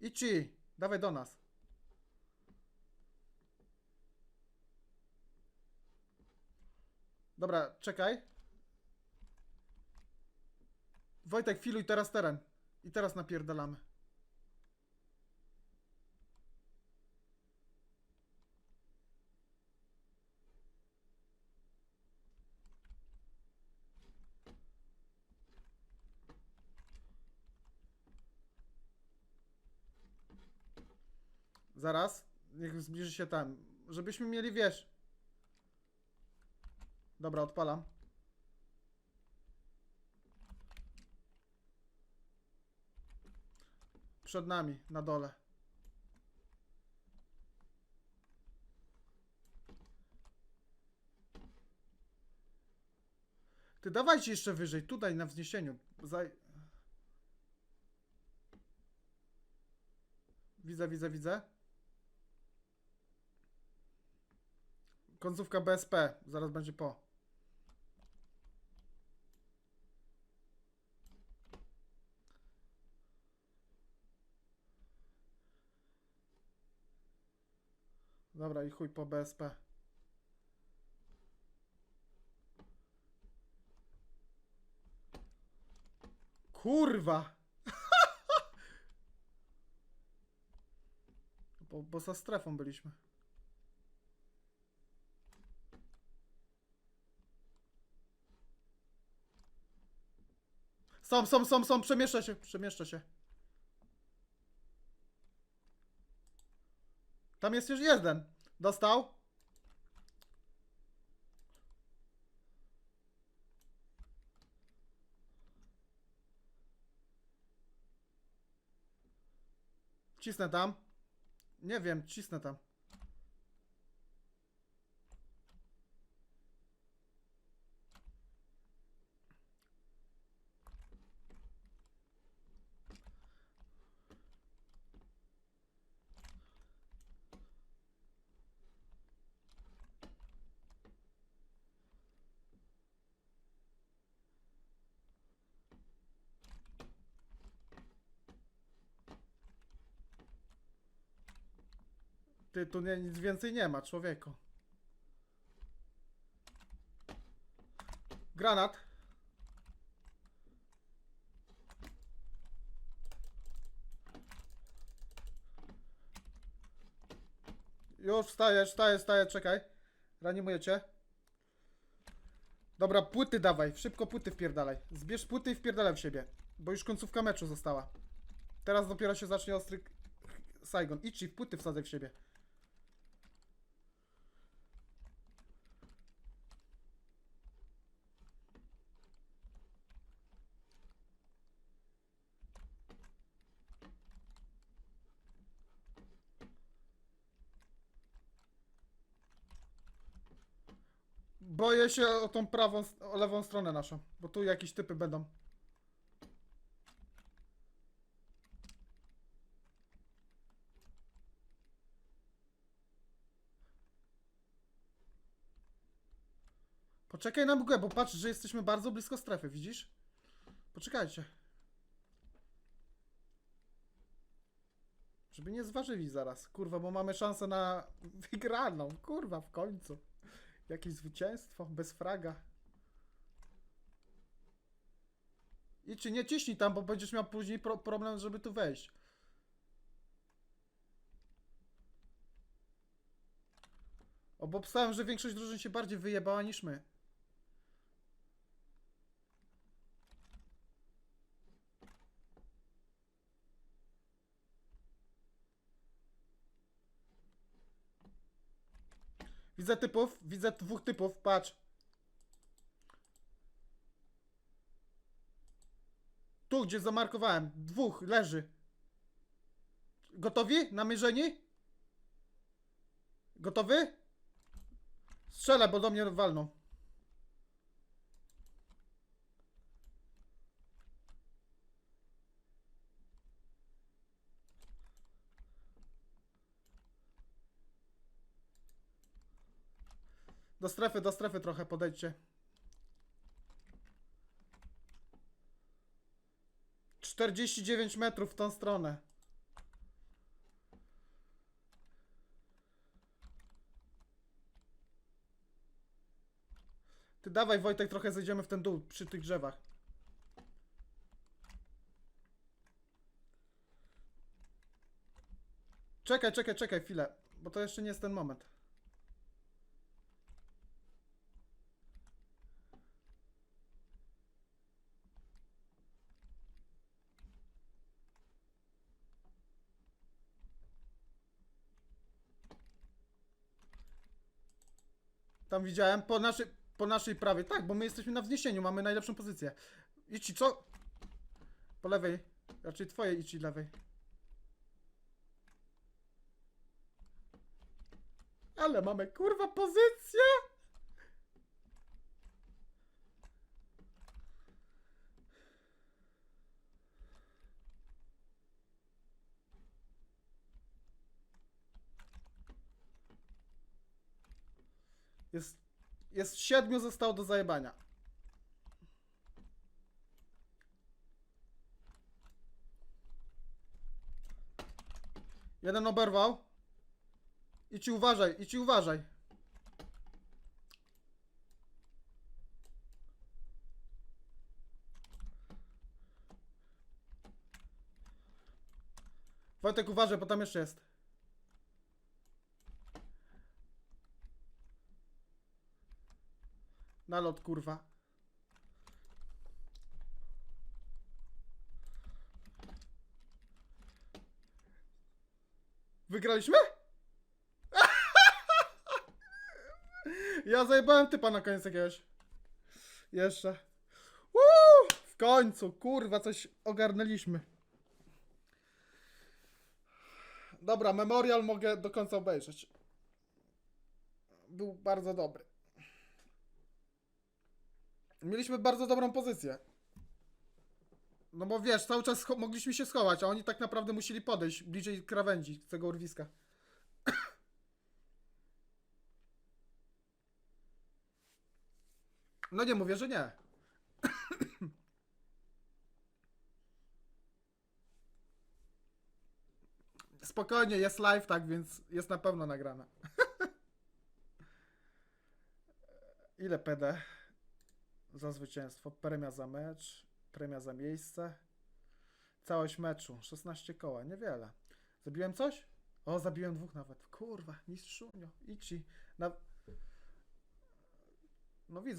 Ichi, dawaj do nas. Dobra, czekaj. Wojtek, filuj teraz teren. I teraz napierdalamy. Zaraz. Niech zbliży się tam. Żebyśmy mieli, wiesz. Dobra, odpalam. Przed nami, na dole. Ty dawajcie jeszcze wyżej, tutaj na wzniesieniu. Zaj... Widzę, widzę, widzę. Końcówka BSP, zaraz będzie po. Dobra, i chuj po BSP. Kurwa! bo, bo za strefą byliśmy. Są, są, są, są, przemieszcza się, przemieszcza się. Tam jest już jeden. Dostał. Cisnę tam. Nie wiem, cisnę tam. Ty, tu nie, nic więcej nie ma, człowieku. Granat. Już wstaję, wstaję, wstaję, czekaj. Ranimuję cię. Dobra, płyty dawaj, szybko płyty wpierdalaj. Zbierz płyty i wpierdalaj w siebie, bo już końcówka meczu została. Teraz dopiero się zacznie ostry Saigon. Idź i płyty wsadzaj w siebie. Boję się o tą prawą, o lewą stronę naszą, bo tu jakieś typy będą. Poczekaj na mgłę, bo patrz, że jesteśmy bardzo blisko strefy, widzisz? Poczekajcie. Żeby nie zważyli zaraz, kurwa, bo mamy szansę na wygraną, kurwa, w końcu. Jakieś zwycięstwo, bez fraga. I czy nie ciśnij tam, bo będziesz miał później pro problem, żeby tu wejść. O, bo obstałem, że większość drużyn się bardziej wyjebała niż my. Widzę typów, widzę dwóch typów, patrz. Tu, gdzie zamarkowałem, dwóch leży. Gotowi? Namierzeni? Gotowy? Strzelę, bo do mnie walną. Do strefy, do strefy trochę podejdźcie. Czterdzieści dziewięć metrów w tą stronę. Ty dawaj Wojtek, trochę zejdziemy w ten dół przy tych drzewach. Czekaj, czekaj, czekaj chwilę, bo to jeszcze nie jest ten moment. Tam widziałem, po naszej, po naszej prawej. Tak, bo my jesteśmy na wzniesieniu, mamy najlepszą pozycję. Ichi, co? Po lewej. Raczej twojej Ichi lewej. Ale mamy kurwa pozycję! Jest, jest siedmiu zostało do zajebania. Jeden oberwał. I ci uważaj, i ci uważaj. Wojtek uważaj, bo tam jeszcze jest. Nalot, kurwa. Wygraliśmy? Ja zajebałem typa na koniec jakiegoś. Jeszcze. W końcu, kurwa, coś ogarnęliśmy. Dobra, memorial mogę do końca obejrzeć. Był bardzo dobry. Mieliśmy bardzo dobrą pozycję. No bo wiesz, cały czas mogliśmy się schować, a oni tak naprawdę musieli podejść bliżej krawędzi tego urwiska. No nie mówię, że nie. Spokojnie, jest live, tak więc jest na pewno nagrane. Ile PD? Za zwycięstwo. Premia za mecz. Premia za miejsce. Całość meczu. 16 koła. Niewiele. Zabiłem coś? O, zabiłem dwóch nawet. Kurwa, mistrzunio. Ichi. Na... No widzę.